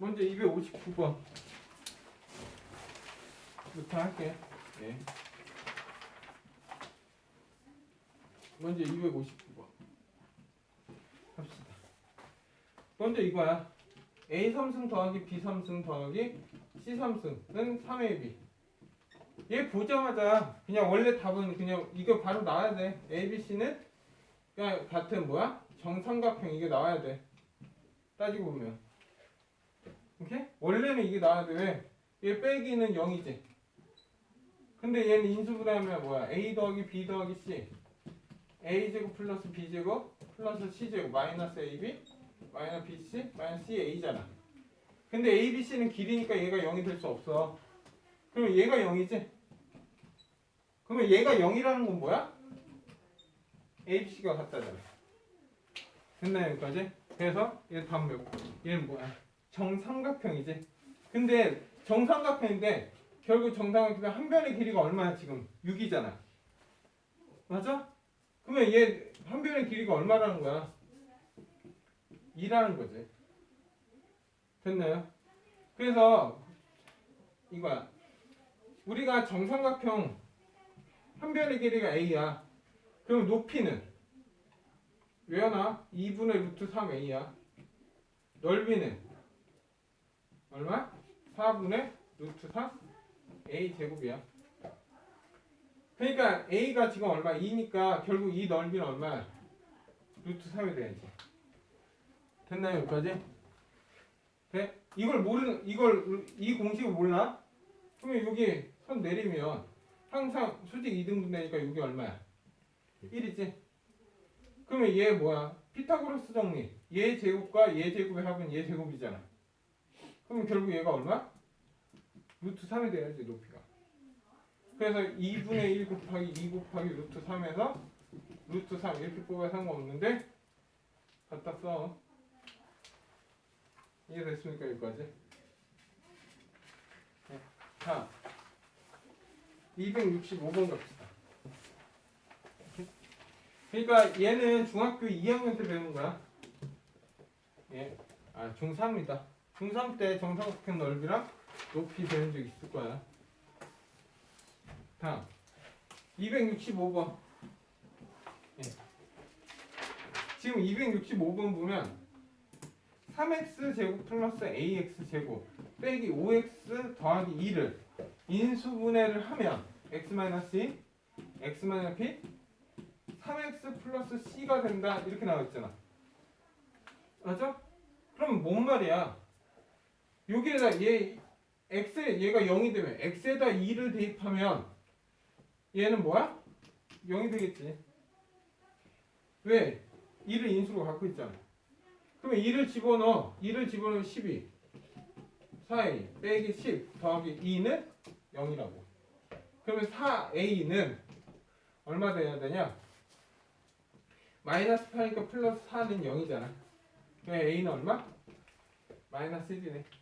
먼저 259번. 부터 할게. 예. 먼저 259번. 합시다. 먼저 이거야. A 3승 더하기 B 3승 더하기 C 3승은 3AB. 얘 보자마자 그냥 원래 답은 그냥 이거 바로 나와야 돼. A, B, C는 그냥 같은 뭐야? 정삼각형 이게 나와야 돼. 따지고 보면. 오케이? 원래는 이게 돼. 왜? 얘 빼기는 0이지. 근데 얘는 인수분해하면 뭐야? A 더하기 B 더하기 C. A제곱 플러스 B제곱 플러스 C제곱 마이너스 AB 마이너스 BC 마이너스 CA잖아. 근데 A, B, C는 길이니까 얘가 0이 될 수 없어. 그럼 얘가 0이지? 그러면 얘가 0이라는 건 뭐야? A, B, C가 같다잖아. 됐나요 여기까지? 그래서 얘 답 몇? 얘는 뭐야? 정삼각형이지. 근데 정삼각형인데 결국 정삼각형 한 변의 길이가 얼마야 지금? 6이잖아. 맞아? 그러면 얘 한 변의 길이가 얼마라는 거야? 2라는 거지. 됐나요? 그래서 이거야. 우리가 정삼각형 한 변의 길이가 a야. 그럼 높이는 외워놔 2분의 루트 3a야. 넓이는 얼마? 4분의 루트 3 a 제곱이야. 그러니까 a가 지금 얼마? 2니까 결국 이 넓이는 얼마? 루트 3이 돼야지. 됐나요 여기까지? 돼? 이걸 모르는 이걸 이 공식을 몰라? 그러면 여기 손 내리면 항상 수직 2등분 되니까 여기 얼마야? 1이지? 그러면 얘 뭐야? 피타고라스 정리 얘 제곱과 얘 제곱의 합은 얘 제곱이잖아 그럼 결국 얘가 얼마? 루트 3이 돼야지 높이가 그래서 2분의 1 곱하기 2 곱하기 루트 3에서 루트 3 이렇게 뽑아야 상관없는데 갖다 써 이해됐습니까 여기까지? 네. 자 265번 갑시다 그러니까 얘는 중학교 2학년 때 배운 거야 예. 아 중3이다 중3 때 정사각형 넓이랑 높이 배운 적 있을 거야. 다음. 265번. 예. 지금 265번 보면 3x 제곱 플러스 ax 제곱 빼기 5x 더하기 2를 인수분해를 하면 x 마이너스 2, x 마이너스 p 3x 플러스 c가 된다. 이렇게 나와 있잖아. 맞아? 그럼 뭔 말이야 여기에다 얘 x 얘가 0이 되면 x에다 2를 대입하면 얘는 뭐야? 0이 되겠지. 왜? 2를 인수로 갖고 있잖아. 그러면 2를 집어넣어. 2를 집어넣으면 12 4a 빼기 10 더하기 2는 0이라고. 그러면 4a는 얼마 돼야 되냐? 마이너스 8이니까 플러스 4는 0이잖아. 그럼 a는 얼마? 마이너스 1이네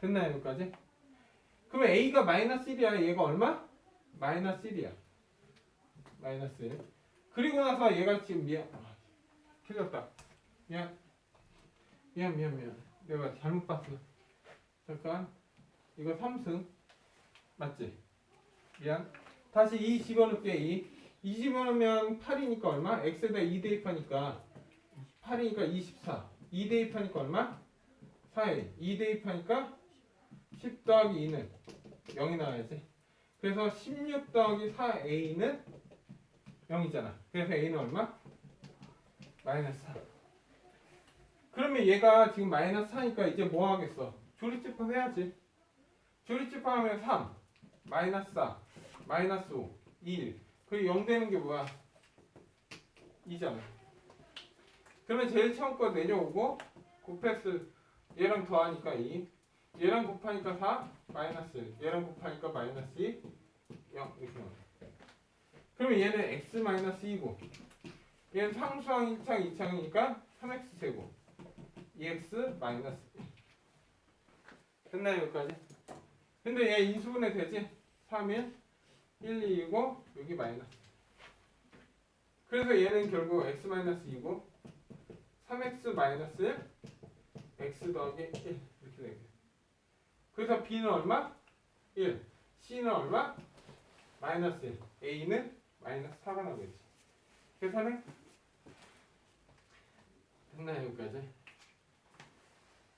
됐나요 여기까지? 그러면 a가 마이너스 1이야? 얘가 얼마? 마이너스 1이야. 마이너스 1 그리고 나서 얘가 지금 미안 아, 틀렸다. 미안. 미안 미안 미안. 내가 잘못 봤어. 잠깐. 이거 3승. 맞지? 미안. 다시 2 집어넣게 2 2 집어넣으면 8이니까 얼마? x에다 2 대입하니까 8이니까 24 2 대입하니까 얼마? 4에 2 대입하니까 10 더하기 2는 0이 나와야지 그래서 16 더하기 4a는 0이잖아 그래서 a는 얼마? 마이너스 4 그러면 얘가 지금 마이너스 4니까 이제 뭐 하겠어? 조립집합 해야지. 조립집합하면 3, 마이너스 4, 마이너스 5, 1. 그리고 0 되는 게 뭐야? 2잖아. 그러면 제일 처음 거 내려오고 곱했을 얘랑 더하니까 2, 얘랑 곱하니까 4, 마이너스 1, 얘랑 곱하니까 마이너스 2, 0 이렇게 나와. 그러면 얘는 x 마이너스 2고 얘는 상수항 1창 2창이니까 3x 제곱 2x 마이너스 1 됐나요 여기까지? 근데 얘 인수분해 되지? 3일 1, 2이고 여기 마이너스 그래서 얘는 결국 x 마이너스 2고 3x 마이너스 1 x 더하기 1 이렇게 되게. 그래서 B는 얼마? 1. C는 얼마? 마이너스 1. A는 마이너스 4가 나오겠지. 계산해? 됐나요, 여기까지?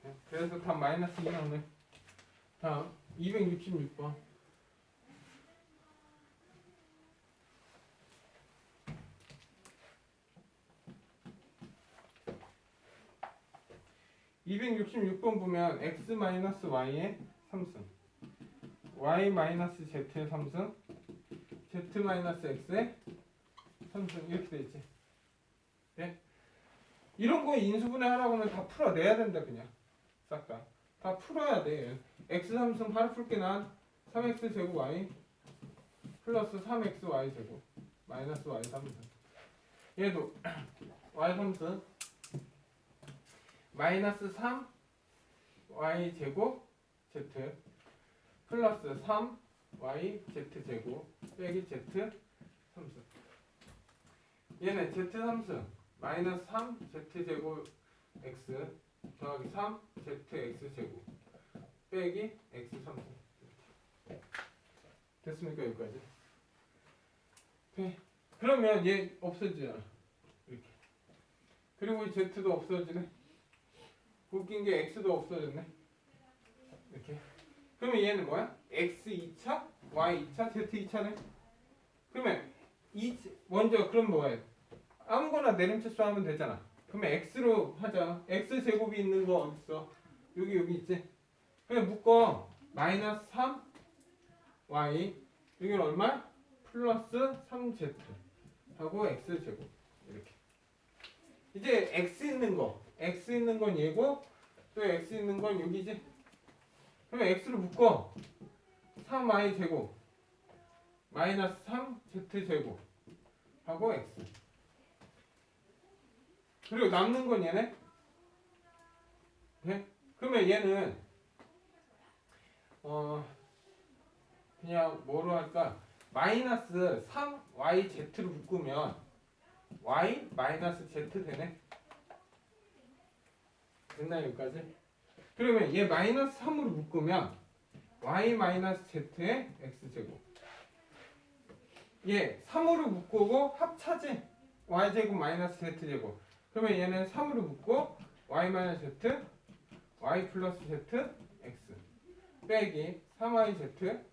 네, 그래서 답 마이너스 2 나오네. 다음 266번. (266번) 보면 x 마이너스 y의 3승 y 마이너스 z의 3승 z 마이너스 x의 3승 이렇게 돼 있지. 네? 이런 거 인수분해 하라고 하면 다 풀어내야 된다 그냥. 싹 다. 다 풀어야 돼. x 3승 바로 풀게 난 3x 제곱 y 플러스 3x y 제곱 마이너스 y 3승 얘도 y 3승 마이너스 3 y 제곱 z 플러스 3 y z 제곱 빼기 z 3승 얘는 z 3승 마이너스 3 z 제곱 x 더하기 3 z x 제곱 빼기 x 3승 됐습니까 여기까지? 네. 그러면 얘 없어지잖아. 이렇게. 그리고 이 z도 없어지네. 웃긴 게 x도 없어졌네 이렇게. 그러면 얘는 뭐야? x 2차 y 2차 z 2차네. 그러면 이 먼저 그럼 뭐야? 아무거나 내림차수 하면 되잖아. 그러면 x로 하자. X 제곱이 있는 거 어딨어? 여기 여기 있지? 그냥 묶어. 마이너스 3 y. 여기는 얼마? 플러스 3z 하고 x 제곱. 이렇게. 이제 x 있는 거. X 있는 건 얘고 또 x 있는 건 여기지 그러면 x를 묶어. 3y 제곱 마이너스 3z 제곱 하고 x. 그리고 남는 건 얘네? 네? 그러면 얘는 어 그냥 뭐로 할까? 마이너스 3yz를 묶으면 y 마이너스 z 되네? 됐나요 여기까지? 그러면 얘 마이너스 3으로 묶으면 y 마이너스 z의 x제곱 얘 3으로 묶고 합차지 y제곱 마이너스 z제곱 그러면 얘는 3으로 묶고 y 마이너스 z y 플러스 z x 빼기 3yz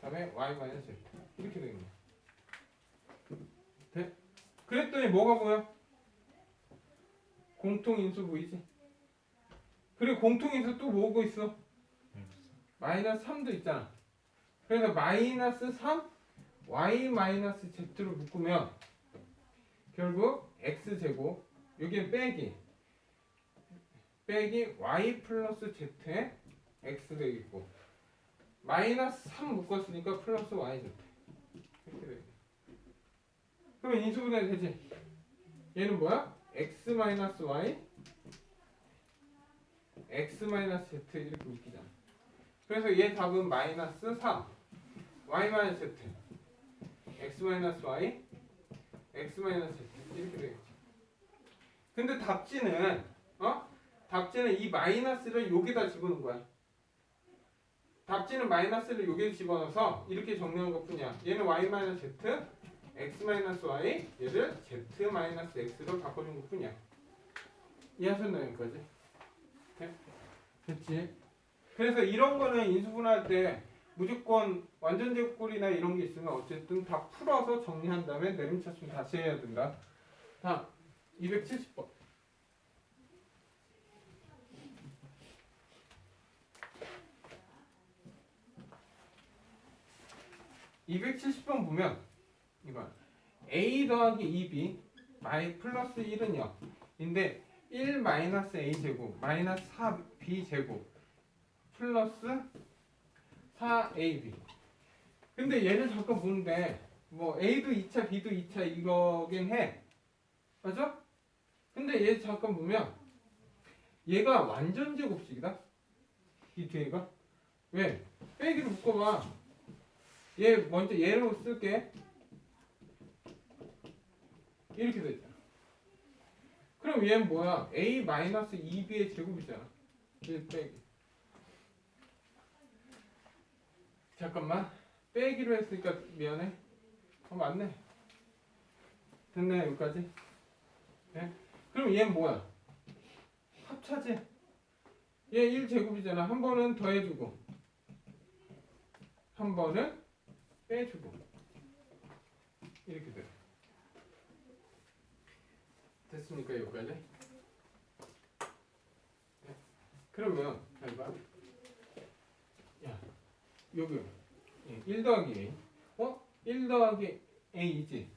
다음에 y 마이너스 z 이렇게 되는 거야 돼? 그랬더니 뭐가 보여? 공통인수 보이지? 그리고 공통인수 또 뭐고 있어? 마이너스 3도 있잖아. 그래서 마이너스 3 y 마이너스 z로 묶으면 결국 x 제곱 여기는 빼기 빼기 y 플러스 z에 x 되겠고 마이너스 3 묶었으니까 플러스 y z 이렇게 되겠네. 그러면 인수분해 되지? 얘는 뭐야? x 마이너스 y x 마이너스 z 이렇게 묶이잖아. 그래서 얘 답은 마이너스 3 y 마이너스 z x 마이너스 y x 마이너스 z 이렇게 되겠지. 근데 답지는 어? 답지는 이 마이너스를 여기다 집어넣은 거야. 답지는 마이너스를 여기에 집어넣어서 이렇게 정리한 것뿐이야. 얘는 y 마이너스 z x 마이너스 y 얘를 z 마이너스 x로 바꿔준 것뿐이야. 이해하셨나요 여기까지? 네? 됐지? 그래서 이런 거는 인수분할 때 무조건 완전 제곱꼴이나 이런 게 있으면 어쨌든 다 풀어서 정리한 다음에 내림차순 다시 해야 된다. 다음 270번. (270번) 보면 이거 a 더하기 2b 마이 플러스 1은 0 인데 1 마이너스 a 제곱 마이너스 4b 제곱 플러스 4ab 근데 얘를 잠깐 보는데 뭐 a도 2차 b도 2차 이거긴 해. 맞아? 근데 얘 잠깐 보면 얘가 완전 제곱식이다. 이 뒤에가. 왜? 빼기를 묶어봐. 얘 먼저 얘로 쓸게. 이렇게 되잖아 그럼 얘는 뭐야? a 마이너스 2b의 제곱이잖아. 1 빼기. 잠깐만. 빼기로 했으니까 미안해. 어 맞네. 됐네 여기까지. 네? 그럼 얘는 뭐야? 합차지 얘 1제곱이잖아. 한 번은 더해주고. 한 번은 빼주고. 이렇게 돼 됐습니까 여기까지? 네. 그러면 잘 봐. 야 여기 예, 1 더하기 A 어? 1 더하기 A이지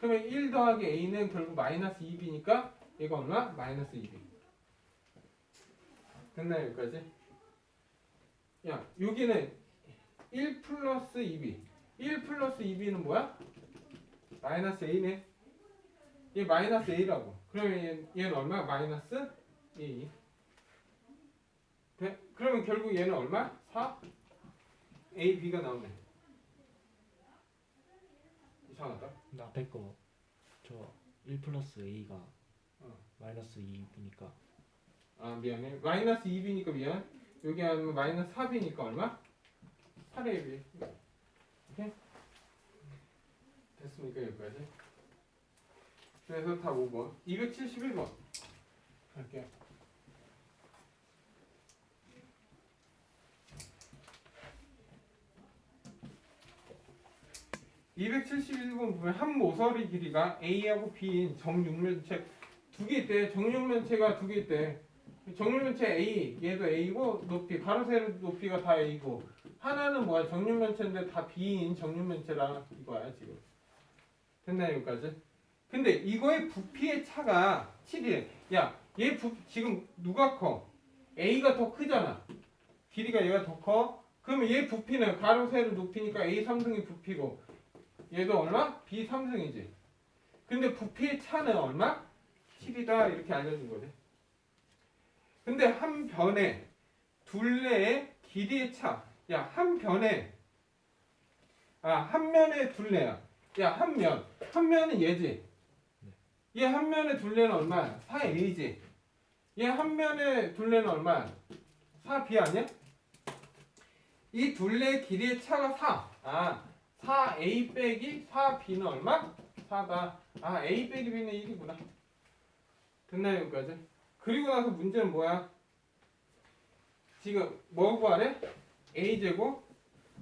그러면 1 더하기 A는 결국 마이너스 2B니까 얘가 얼마? 마이너스 2B 됐나요 여기까지? 야 여기는 1 플러스 2B 1 플러스 2B는 뭐야? 마이너스 A네 얘 마이너스 A라고 그러면 얘, 얘는 얼마? 마이너스 A 돼? 그러면 결국 얘는 얼마? 4? A, B가 나오네 이상하다 근데 앞에 거저1 플러스 A가 어. 마이너스 2이니까 아 미안해 마이너스 2B니까 미안 여기 하면 마이너스 4B니까 얼마? 8A B 오케이? 됐습니까 여기까지? 그래서 다 5번 271번 갈게요 271번 보면 한 모서리 길이가 A하고 B인 정육면체 두개 있대. 정육면체가 두개 있대. 정육면체 A, 얘도 A고 높이, 가로 세로 높이가 다 A고 하나는 뭐야? 정육면체인데 다 B인 정육면체라 이거야 지금. 됐나 여기까지? 근데 이거의 부피의 차가 7이래. 야, 얘 부, 지금 누가 커? A가 더 크잖아. 길이가 얘가 더 커. 그러면 얘 부피는 가로 세로 높이니까 A 3승이 부피고 얘도 얼마? B 3승이지. 근데 부피의 차는 얼마? 7이다 이렇게 알려준 거지. 근데 한 변에 둘레의 길이의 차. 야, 한 변에 아, 한 면의 둘레야. 야, 한 면. 한 면은 얘지. 얘 한 면의 둘레는 얼마야? 4A지. 얘 한 면의 둘레는 얼마야? 4B 아니야? 이 둘레의 길이의 차가 4. 아, 4A 빼기 4B는 얼마? 4다. 아, A 빼기 B는 1이구나. 됐나요, 여기까지? 그리고 나서 문제는 뭐야? 지금 뭐 구하래? A제곱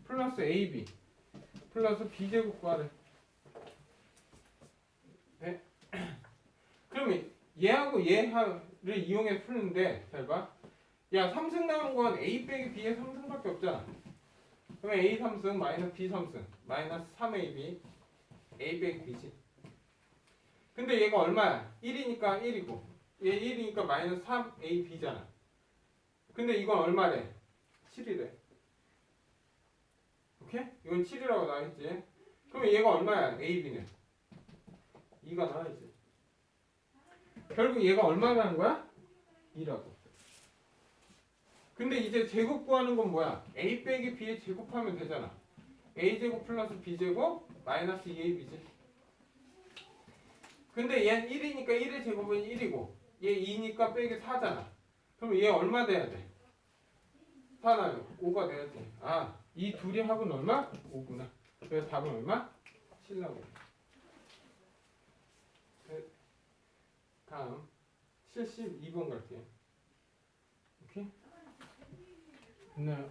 플러스 AB 플러스 B제곱 구하래. 네? 그러면 얘하고 얘를 이용해 푸는데 잘 봐. 야, 3승 나온 건 A 빼기 B의 3승밖에 없잖아. 그러면 A 3승 마이너스 B 3승 마이너스 3AB A 빼기 B지. 근데 얘가 얼마야? 1이니까 1이고 얘 1이니까 마이너스 3AB잖아. 근데 이건 얼마래? 7이래. 오케이? 이건 7이라고 나와있지. 그럼 얘가 얼마야? AB는? 2가 나와있지. 결국 얘가 얼마라는 거야? 2라고. 근데 이제 제곱 구하는 건 뭐야? A 빼기 B에 제곱하면 되잖아. A제곱 플러스 B제곱 마이너스 2AB지. 근데 얘는 1이니까 1의 제곱은 1이고 얘 2니까 빼기 4잖아. 그럼 얘 얼마 돼야 돼? 4 나요. 5가 돼야지. 아, 이 둘이 합은 얼마? 5구나. 그래서 답은 얼마? 7 나오고. 네. 다음 72번 갈게요. 오케이? 네.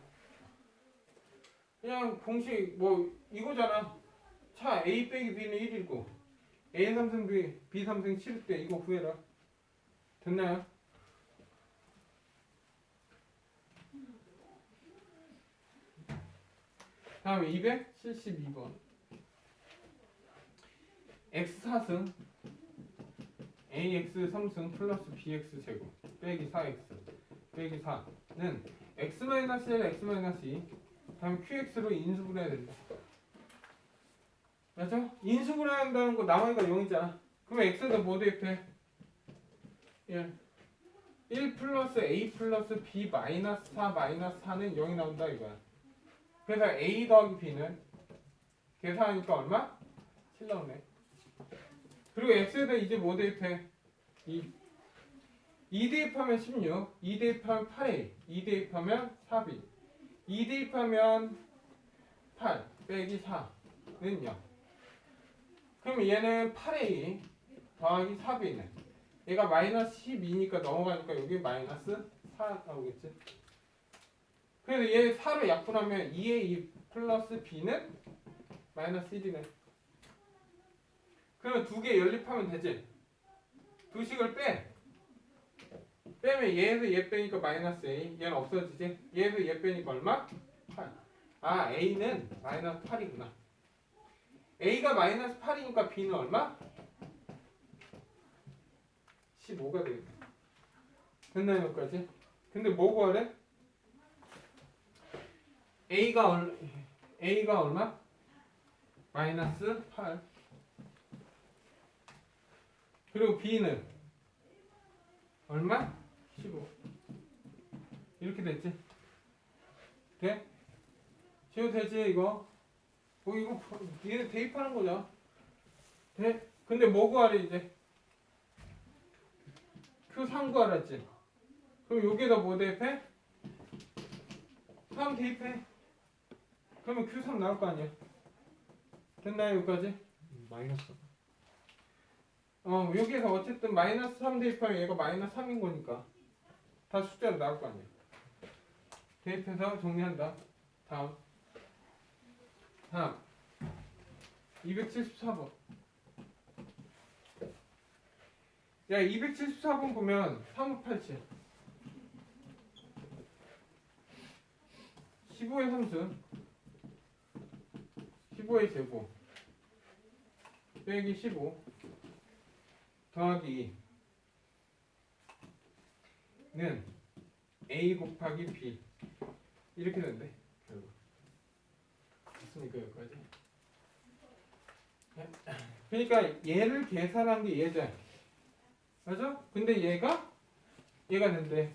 그냥 공식 뭐 이거잖아. 차 A 빼기 B는 1이고 A 3승 B, B 3승 7일 때 이거 구해라. 됐나요? 다음에 272번. X 4승 AX 3승 플러스 BX 제곱 빼기 4X 빼기 4는 X-1, X-2 다음 QX로 인수분 해야 된다. 맞죠? 인수분 한다는 거 나머지가 0이잖아. 그럼 X는 뭐 대입해? 1. 1 플러스 A 플러스 B 마이너스 4 마이너스 4는 0이 나온다 이거야. 그래서 A 더하기 B는 계산하니까 얼마? 7 나오네. 그리고 X에다 이제 뭐 대입해? 2. 2 대입하면 16, 2 대입하면 8A, 2 대입하면 4B, 2 대입하면 8 빼기 4는 0. 그럼 얘는 8A 더하기 4B네. 얘가 마이너스 12니까 넘어가니까 여기 마이너스 4 나오겠지. 그래서 얘 4로 약분하면 2의 2 플러스 b는 마이너스 1이네. 그러면 두 개 연립하면 되지. 두 식을 빼. 빼면 얘에서 얘 빼니까 마이너스 a. 얘는 없어지지. 얘에서 얘 빼니까 얼마? 8. 아 a는 마이너스 8이구나. a가 마이너스 8이니까 b는 얼마? 15가 되겠다. 됐나요 여기까지? 근데 뭐 구하래? a가 얼 a가 얼마? 마이너스 8 그리고 b는 얼마? 15 이렇게 됐지? 돼? 지워 되지 이거? 뭐 이거 얘는 대입하는 거죠 돼? 근데 뭐 구하래 이제? Q3 구하라 했지? 그럼 여기다 뭐 대입해? 3 대입해 그러면 Q3 나올 거 아니야? 됐나요 여기까지? 음, 마이너스 어 여기에서 어쨌든 마이너스 3 대입하면 얘가 마이너스 3인 거니까. 다 숫자로 나올 거 아니야 대입해서 정리한다. 다음. 다음. 274번. 야 274번 보면 3587 15의 함수. 15의 제곱. 빼기 15 더하기 2는 a 곱하기 b 이렇게 된대 결국 됐습니까 여기까지 네. 그러니까 얘를 계산한 게 얘죠 맞아? 근데 얘가 얘가 된대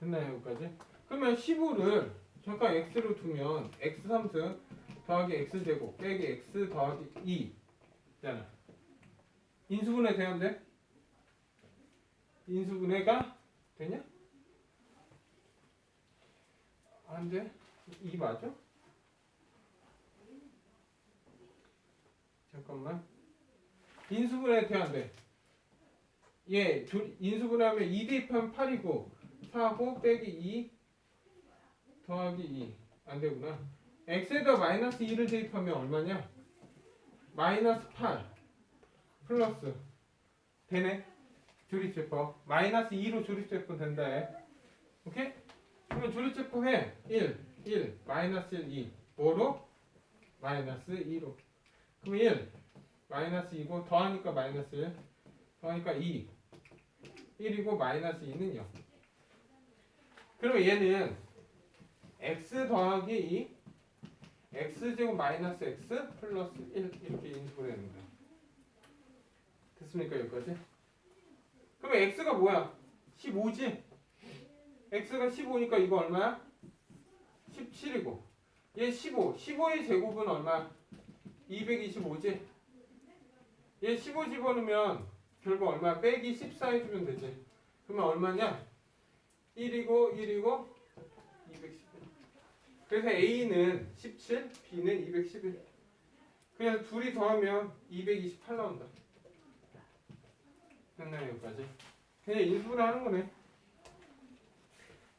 됐나요 여기까지? 그러면 15를 잠깐 x로 두면 x 3승 더하기 x 제곱 빼기 x 더하기 2 있잖아 인수분해 되는데 인수분해가 되냐? 안 돼? 이 맞아? 잠깐만 인수분해 돼안 돼? 예, 조- 인수분해하면 2 대입하면 8이고 4고 빼기 2 더하기 2 안 되구나 x에다 마이너스 2를 대입하면 얼마냐? 마이너스 8 플러스 되네? 조립제법 마이너스 2로 조립제법 된다 해 오케이? 그러면 조립제법 해. 1, 1, 마이너스 1, 2 뭐로? 마이너스 2로. 그럼 1 마이너스 2고 더하니까 마이너스 1 더하니까 2 1이고 마이너스 2는 0 그러면 얘는 x 더하기 2 x제곱 마이너스 x 플러스 1 이렇게 해야 된다 됐습니까 여기까지? 그럼 x가 뭐야? 15지? x가 15니까 이거 얼마야? 17이고 얘 15, 15의 제곱은 얼마? 225지? 얘 15 집어넣으면 결국 얼마? 빼기 14 해주면 되지 그러면 얼마냐? 1이고 1이고 211 그래서 A는 17, B는 211 그래서 둘이 더하면 228 나온다 됐나요 여기까지? 그냥 인수분해 하는 거네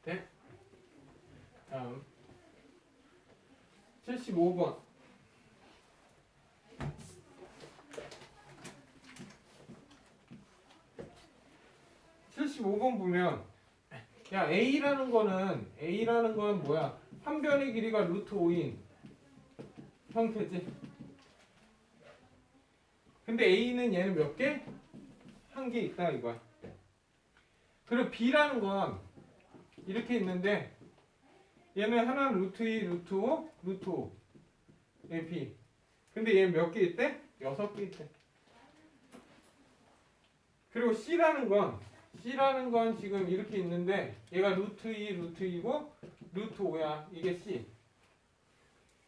네? 다음 75번 (75번) 보면 야 a라는 거는 a라는 건 뭐야 한 변의 길이가 루트 5인 형태지 근데 a는 얘는 몇 개? 한개 있다 이거야. 그리고 b라는 건 이렇게 있는데 얘는 하나는 루트 2, 루트 5, 루트 5. 얘 b. 근데 얘는 몇개 있대? 여섯 개 있대. 그리고 c라는 건 c라는 건 지금 이렇게 있는데 얘가 루트 2, 루트 2고 루트 5야. 이게 c.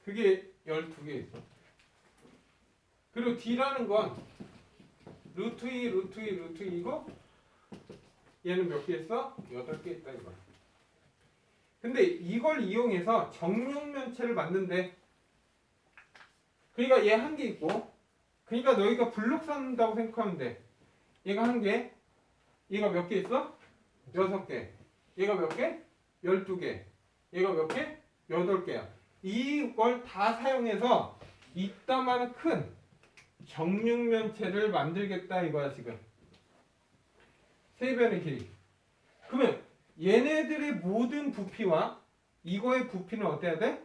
그게 12개 있어. 그리고 d라는 건 루트 2, 루트 2, 루트 2고 얘는 몇 개 있어? 8개 있다 이거야. 근데 이걸 이용해서 정육면체를 만든대. 그러니까 얘 한 개 있고 그러니까 너희가 블록 쌓는다고 생각하면 돼. 얘가 한 개, 얘가 몇 개 있어? 여섯 개. 얘가 몇 개? 열두 개. 얘가 몇 개? 여덟 개야. 이걸 다 사용해서 이따만한 큰 정육면체를 만들겠다 이거야 지금. 세 변의 길이. 그러면 얘네들의 모든 부피와 이거의 부피는 어때야 돼?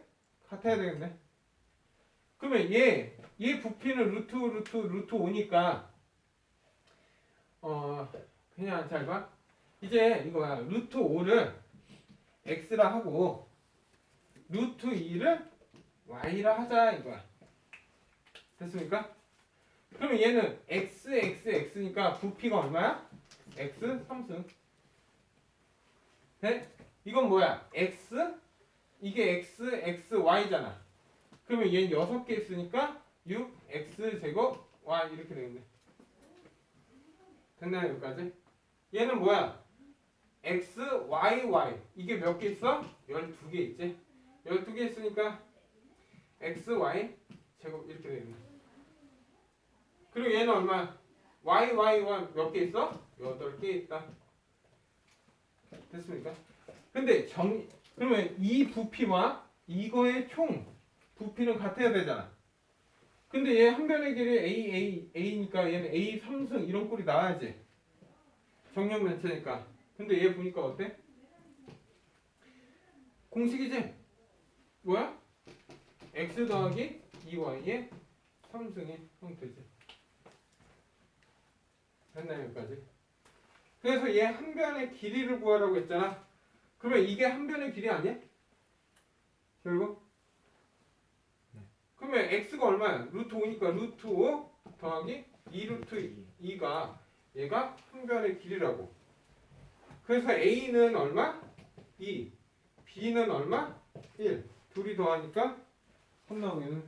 같아야 되겠네. 그러면 얘, 얘 부피는 루트 루트 루트 5니까 어 그냥 잘 봐. 이제 이거야. 루트 5를 x라 하고 루트 2를 y라 하자 이거야. 됐습니까? 그러면 얘는 x x x니까 부피가 얼마야? x 3승. 네? 이건 뭐야? x 이게 x x y잖아. 그러면 얘는 6개 있으니까 6 x 제곱 y 이렇게 되겠네. 됐나요 여기까지? 얘는 뭐야? x y y 이게 몇 개 있어? 12개 있지? 12개 있으니까 x y 제곱 이렇게 되겠네. 그리고 얘는 얼마? y y y 몇 개 있어? 8개 있다. 됐습니까? 근데 정 그러면 이 부피와 이거의 총 부피는 같아야 되잖아. 근데 얘 한 변의 길이 a a a니까 얘는 a 3승 이런 꼴이 나와야지. 정렬 면체니까. 근데 얘 보니까 어때? 공식이지? 뭐야? x 더하기 2y의 3승의 형태지. 됐나요 여기까지? 그래서 얘 한 변의 길이를 구하라고 했잖아. 그러면 이게 한 변의 길이 아니야? 결국? 그러면 x가 얼마야? 루트 5니까 루트 5 더하기 2 루트 2가 얘가 한 변의 길이라고. 그래서 a는 얼마? 2. b는 얼마? 1. 둘이 더하니까 3 나오기는